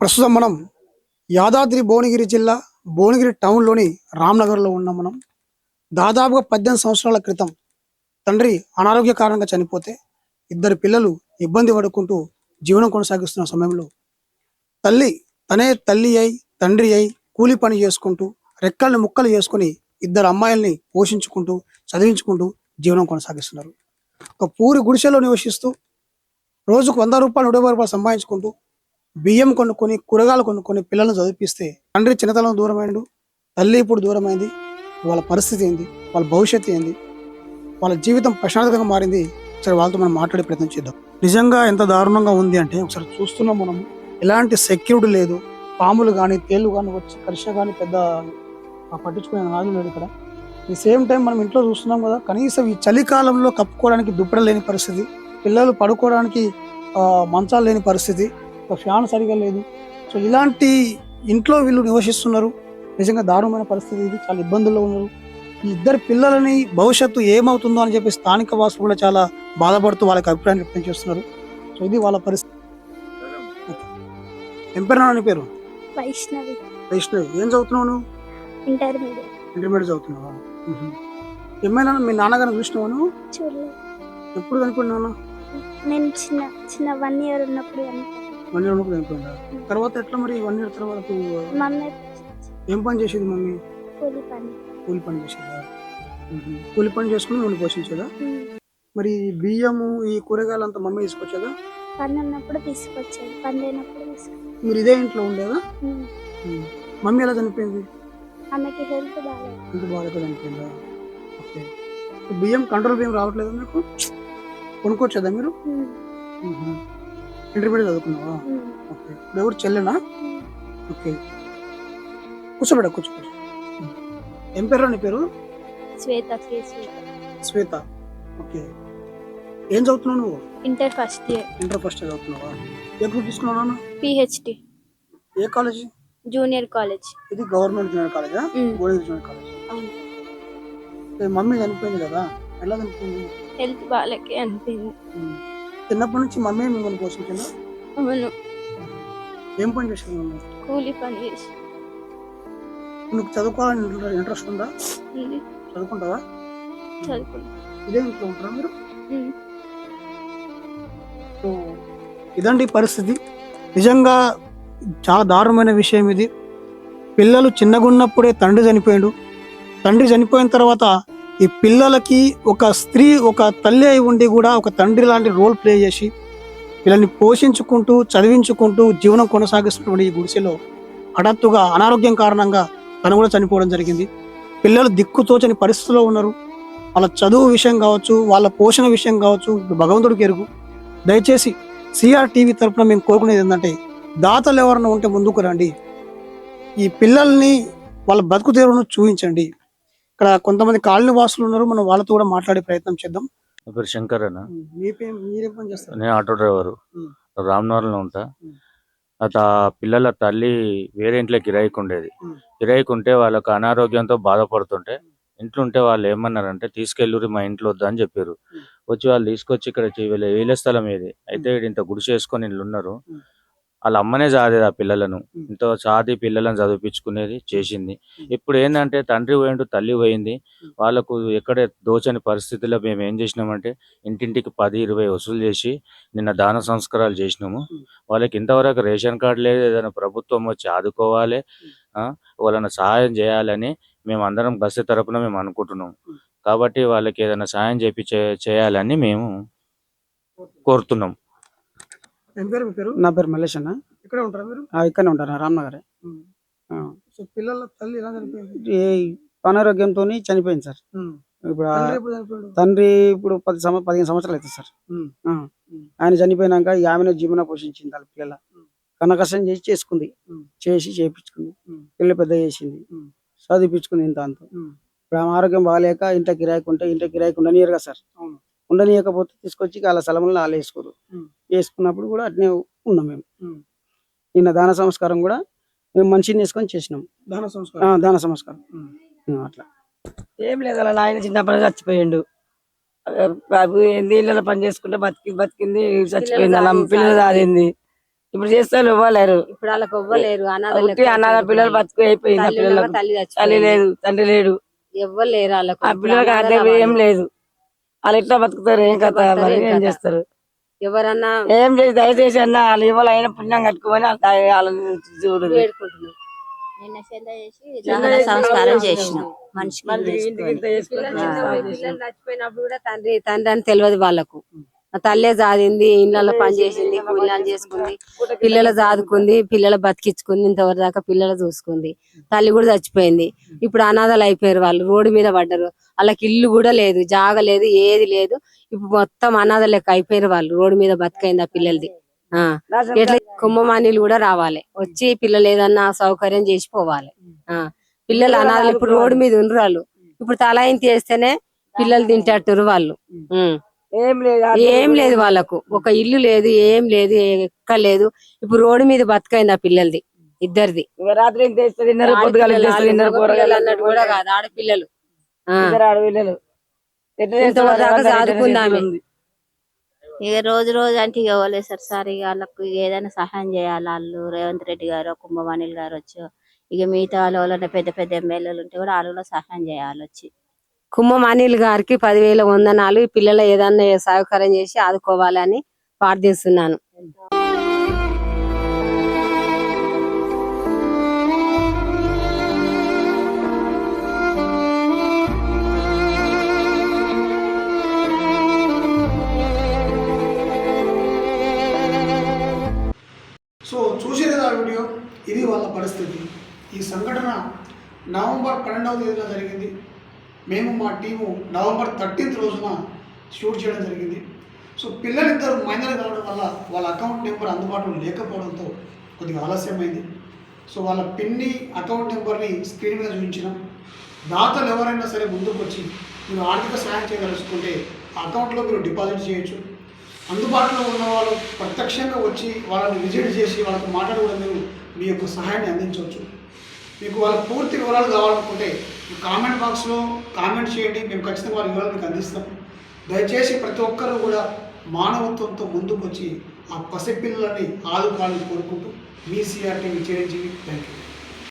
ప్రస్తుతం మనం యాదాద్రి భువనగిరి జిల్లా భువనగిరి టౌన్లోని రామ్నగర్లో ఉన్నాం మనం. దాదాపుగా పద్దెనిమిది సంవత్సరాల క్రితం తండ్రి అనారోగ్య కారణంగా చనిపోతే ఇద్దరు పిల్లలు ఇబ్బంది పడుకుంటూ జీవనం కొనసాగిస్తున్న సమయంలో తల్లి తనే తల్లి అయి తండ్రి అయి కూలి పని చేసుకుంటూ రెక్కల్ని ముక్కలు చేసుకుని ఇద్దరు అమ్మాయిల్ని పోషించుకుంటూ చదివించుకుంటూ జీవనం కొనసాగిస్తున్నారు. ఒక పూరి గుడిసెలో నివసిస్తూ రోజుకు వంద రూపాయలు నూట రూపాయలు సంపాదించుకుంటూ బియ్యం కొనుక్కొని కూరగాయలు కొనుక్కొని పిల్లలను చదివిపిస్తే తండ్రి చిన్నతనం దూరమైండు తల్లి ఇప్పుడు దూరమైంది. వాళ్ళ పరిస్థితి ఏంది? వాళ్ళ భవిష్యత్తు ఏంది? వాళ్ళ జీవితం ప్రశాంతంగా మారింది. సరే వాళ్ళతో మనం మాట్లాడే ప్రయత్నం చేద్దాం. నిజంగా ఎంత దారుణంగా ఉంది అంటే ఒకసారి చూస్తున్నాం మనం ఎలాంటి సెక్యూరిటీ లేదు. పాములు కానీ తేళ్ళు కానీ వచ్చి కరిష కానీ పెద్ద పట్టించుకునే నాదు లేదు ఇక్కడ. ఈ సేమ్ టైం మనం ఇంట్లో చూస్తున్నాం కదా కనీసం ఈ చలికాలంలో కప్పుకోవడానికి దుప్పట లేని పరిస్థితి పిల్లలు పడుకోవడానికి మంచాలు లేని పరిస్థితి ఫ్యాన్ సరిగా లేదు. సో ఇలాంటి ఇంట్లో వీళ్ళు నివసిస్తున్నారు. నిజంగా దారుణమైన పరిస్థితి ఇది. చాలా ఇబ్బందుల్లో ఉన్నారు. ఈ ఇద్దరు పిల్లలని భవిష్యత్తు ఏమవుతుందో అని చెప్పి స్థానిక వాసులు కూడా చాలా బాధపడుతూ వాళ్ళకి అభిప్రాయం వ్యక్తం చేస్తున్నారు. సో ఇది వాళ్ళ పరిస్థితి. ఏం పేరు నీ పేరు? వైష్ణవి. వైష్ణవి. ఏం చదువుతున్నావు నువ్వు? ఇంటర్మీడియట్. ఇంటర్మీడియట్ చదువుతున్నావా. ఏమైనా మీ నాన్నగారిని చూసినావా నువ్వు? చూడలేదు. ఎప్పుడు కనుక్కున్నాను నేను చిన్న చిన్న వన్ ఇయర్ ఉన్నప్పుడు వన్ ఇయర్ ఉన్నప్పుడు కనుక్కున్నా తర్వాత ఎట్లా మరి వన్ ఇయర్ తర్వాత మమ్మీ ఏం పని చేసేది మమ్మీ? కూలి పని. కూలి పని చేసేదా. కూలి పని చేసుకుని మమ్మల్ని పోషించేదా. మరి బియ్యము ఈ కూరగాయలు అంతా మమ్మీ తీసుకొచ్చేదా? పని ఉన్నప్పుడు తీసుకొచ్చేది పని లేనప్పుడు మీరు ఇదే ఇంట్లో ఉండేదా. మమ్మీ ఎలా చనిపోయింది? ఆమెకి హెల్త్ బాగాలేదు. ఇంత బాగా చనిపోయిందా? ఓకే. బియ్యం కంట్రోల్ బియ్యం రావట్లేదా మీకు? కొనుక్కొచ్చేదా మీరు. ఇంటర్మీడియట్ చదువుకున్నావా. ఓకే. ఇప్పుడు ఎవరు చెల్లెనా. ఓకే. కూర్చోబెడ కూర్చో. ఏం పేరు నీ పేరు? శ్వేత శ్వేత. ఓకే. ఏం చదువుతున్నావు నువ్వు? Inter first year inter first చదువుతున్నావా? ఏ గ్రూప్ తీసుకున్నావు పిహెచ్డి ఏ కాలేజ్? జూనియర్ కాలేజ్ ఇది గవర్నమెంట్ జూనియర్ కాలేజా. గోడెల్ జూనియర్ కాలేజ్? మమ్మీ చనిపోయింది కదా? ఎలా చనిపోయింది? హెల్త్ బాగాలేకే అనిపింది. చిన్నప్పటి నుంచి మమ్మీ మిమ్మల్ని పోషించిందా? అవును. ఏం పని చేసింది మమ్మీ కూలి పని చేసి. నీకు చదువుకోవాలని ఇంట్రెస్ట్ ఉందా? ఉంది. చదువుకుంటావా? ఇదే ఇంట్లో ఉంటారా మీరు? ఇదండి పరిస్థితి. నిజంగా చాలా దారుణమైన విషయం ఇది. పిల్లలు చిన్నగా ఉన్నప్పుడే తండ్రి చనిపోయాడు. తండ్రి చనిపోయిన తర్వాత ఈ పిల్లలకి ఒక స్త్రీ ఒక తల్లి అయి ఉండి కూడా ఒక తండ్రి లాంటి రోల్ ప్లే చేసి వీళ్ళని పోషించుకుంటూ చదివించుకుంటూ జీవనం కొనసాగిస్తున్నటువంటి ఈ గుడిసెలో హఠాత్తుగా అనారోగ్యం కారణంగా తను కూడా చనిపోవడం జరిగింది. పిల్లలు దిక్కుతోచని పరిస్థితిలో ఉన్నారు. వాళ్ళ చదువు విషయం కావచ్చు వాళ్ళ పోషణ విషయం కావచ్చు భగవంతుడికి ఎరుగు. దయచేసి సిఆర్ టీవీ తరపున మేము కోరుకునేది ఏంటంటే దాతలు ఎవరైనా ఉంటే ముందుకు రండి. ఈ పిల్లల్ని వాళ్ళ బతుకు తీరును చూపించండి. ఇక్కడ కొంతమంది కాలనీ వాసులు ఉన్నారు. మనం వాళ్ళతో కూడా మాట్లాడే ప్రయత్నం చేద్దాం. నా పేరు శంకర్ అన్న. మీ పే మీరేం పని చేస్తారు? నేను ఆటో డ్రైవరు. ఉమ్. రామ్నగర్లో ఉంటా. ఉమ్. అత పిల్లల తల్లి వేరే ఇంట్లో కిరాయికి ఉండేది ఉమ్. కిరాయికి ఉంటే వాళ్ళకి అనారోగ్యంతో బాధపడుతుంటే ఇంట్లో ఉంటే వాళ్ళు ఏమన్నారంటే తీసుకెళ్ళురి మా ఇంట్లో వద్దా అని చెప్పారు. ఉమ్. వచ్చి వాళ్ళు తీసుకొచ్చి ఇక్కడ చే- వీళ్ళ స్థలం ఏది? అయితే ఇంత గుడిసె వేసుకొని వీళ్ళు ఉన్నారు ఉమ్. వాళ్ళ అమ్మనే చాదేది ఆ పిల్లలను. ఇంత చాది పిల్లలను చదివిపించుకునేది చేసింది. ఇప్పుడు ఏంటంటే తండ్రి పోయిండు తల్లి పోయింది. వాళ్ళకు ఎక్కడ దోచని పరిస్థితుల్లో మేము ఏం చేసినామంటే ఇంటింటికి పది ఇరవై వసూలు చేసి నిన్న దాన సంస్కారాలు చేసినాము. వాళ్ళకి ఇంతవరకు రేషన్ కార్డు లేదు. ఏదైనా ప్రభుత్వం వచ్చి ఆదుకోవాలి. వాళ్ళని సహాయం చేయాలని మేము అందరం బస్సు తరపున మేము అనుకుంటున్నాం. కాబట్టి వాళ్ళకి ఏదైనా సహాయం చేపి చే- చేయాలని మేము కోరుతున్నాం. ఏం పేరు మీ పేరు నా పేరు మల్లేష్ అన్న ఇక్కడే ఉంటారా మీరు ఆ, ఇక్కడనే ఉంటాను రామ్నగర్ సో పిల్లల తల్లి ఎలా చనిపోయింది ఈ అనారోగ్యంతో చనిపోయింది సార్ ఉమ్. ఇప్పుడు ఆ తండ్రి ఎప్పుడు చనిపోయాడు తండ్రి ఇప్పుడు పది సంవ పదిహేను సంవత్సరాలు అవుతుంది సార్ ఉమ్. ఆ. ఉమ్. ఆయన చనిపోయినాక ఈ ఆమెను జీవన పోషించింది వాళ్ళ పిల్లల ఉమ్. కనకష్టం చేసి చేసుకుంది ఉమ్. చేసి చేపించుకుంది ఉమ్. పిల్ల పెద్ద చేసింది ఉమ్. చదివిపించుకుంది ఇంత అంత ఉమ్. ఇప్పుడు ఆమె ఆరోగ్యం బాగాలేక ఇంట్లో కిరాయికి ఉంటే ఇంట్లో కిరాయికి ఉండనియరు కదా సార్ అవును. ఉండనీయకపోతే తీసుకొచ్చి వాళ్ళ స్థలంలో వాళ్ళు వేసుకోరు. వేసుకున్నప్పుడు కూడా అట్నే ఉన్నాం మేము. నిన్న దాన సంస్కారం కూడా మేము మనిషిని వేసుకొని చేసినాం. దహన ఆ, సంస్కారం. దాన సంస్కారం అట్లా. ఏం లేదు అలా నాయన చిన్నప్పటి నుంచి చచ్చిపోయిండు. బాబు ఏంది ఇళ్ళలో పని చేసుకుంటే బతికి బతికింది చచ్చిపోయింది అలా పిల్లలు దారింది ఇప్పుడు చేస్తారు ఇవ్వలేరు. ఇప్పుడు వాళ్ళకి ఇవ్వలేరు అనాథ పిల్లలు బతుకు అయిపోయింది తల్లి పిల్లలకు. లేదు తండ్రి లేడు. ఇవ్వలేరు వాళ్ళకు. ఆ పిల్లలకి అదే ఏం లేదు. వాళ్ళు ఎట్లా బతుకుతారు ఏం కథ మరి ఏం? చేస్తారు? ఎవరన్నా ఏం చేసి దయచేసి అన్న వాళ్ళు ఇవ్వాలైనా పుణ్యం కట్టుకోమని వాళ్ళని చూడు. వేడుకుంటున్నాం. నిన్న చంద చేసి దహన సంస్కారం చేసినాం. మనిషికి కూడా తండ్రి తండ్రి అని తెలియదు వాళ్ళకు. తల్లే జాదింది ఇళ్ళలో పని చేసింది కూలీలు చేసుకుంది పిల్లలు జాదుకుంది పిల్లలు బతికించుకుంది ఇంతవరకు దాకా పిల్లలు చూసుకుంది. తల్లి కూడా చచ్చిపోయింది. ఇప్పుడు అనాథలు అయిపోయారు వాళ్ళు రోడ్డు మీద పడ్డారు. వాళ్ళకి ఇల్లు కూడా లేదు జాగ లేదు ఏది లేదు. ఇప్పుడు మొత్తం అనాథ లెక్క అయిపోయారు వాళ్ళు. రోడ్డు మీద బతికైంది ఆ పిల్లలది. ఆ ఎట్లా కుంభమానీలు కూడా రావాలి. వచ్చి పిల్లలు ఏదన్నా సౌకర్యం చేసి పోవాలి. ఆ పిల్లలు అనాథలు ఇప్పుడు రోడ్డు మీద ఉండరు వాళ్ళు. ఇప్పుడు తలాయింతి చేస్తేనే పిల్లలు తింటట్టురు వాళ్ళు. ఏం లేదు వాళ్ళకు. ఒక ఇల్లు లేదు ఏం లేదు ఎక్క లేదు. ఇప్పుడు రోడ్డు మీద బతకైంది ఆ పిల్లలది ఇద్దరిది. రాత్రి అన్నట్టు కూడా కాదు ఆడపిల్లలు. ఇంతవరకు చదువుకుందామే. ఇక రోజు రోజు అంటే ఇక ఇవ్వలేదు సార్. ఇక వాళ్ళకు ఏదైనా సహాయం చేయాలి వాళ్ళు. రేవంత్ రెడ్డి గారు కుంభవాణిల్ గారు వచ్చి ఇక మిగతా వాళ్ళు పెద్ద పెద్ద ఎమ్మెల్యేలు ఉంటే కూడా వాళ్ళు కూడా సహాయం చేయాలి వచ్చి. కుమ్మం అనిల్ గారికి పదివేల వందనాలు. ఈ పిల్లలు ఏదన్నా సహకారం చేసి ఆదుకోవాలని ప్రార్థిస్తున్నాను. నవంబర్ పన్నెండవ తేదీలో జరిగింది. మేము మా టీము నవంబర్ థర్టీన్త్ రోజున షూట్ చేయడం జరిగింది. సో పిల్లలిద్దరు మైనర్ కావడం వల్ల వాళ్ళ అకౌంట్ నెంబర్ అందుబాటులో లేకపోవడంతో కొద్దిగా ఆలస్యమైంది. సో వాళ్ళ పిన్ని అకౌంట్ నెంబర్ని స్క్రీన్ మీద చూపించినాం. దాతలు ఎవరైనా సరే ముందుకు వచ్చి మీరు ఆర్థిక సహాయం చేయదలుచుకుంటే ఆ అకౌంట్లో మీరు డిపాజిట్ చేయొచ్చు. అందుబాటులో ఉన్న వాళ్ళు ప్రత్యక్షంగా వచ్చి వాళ్ళని విజిట్ చేసి వాళ్ళతో మాట్లాడి కూడా మీరు మీ యొక్క సహాయాన్ని అందించవచ్చు. మీకు వాళ్ళ పూర్తి వివరాలు కావాలనుకుంటే కామెంట్ బాక్స్లో కామెంట్ చేయండి. మేము ఖచ్చితంగా వాళ్ళ వివరాలు మీకు అందిస్తాం. దయచేసి ప్రతి ఒక్కరూ కూడా మానవత్వంతో ముందుకు వచ్చి ఆ పసిపిల్లలని ఆదుకోవాలని కోరుకుంటూ మీ సిఆర్టీ చిరంజీవి థ్యాంక్ యూ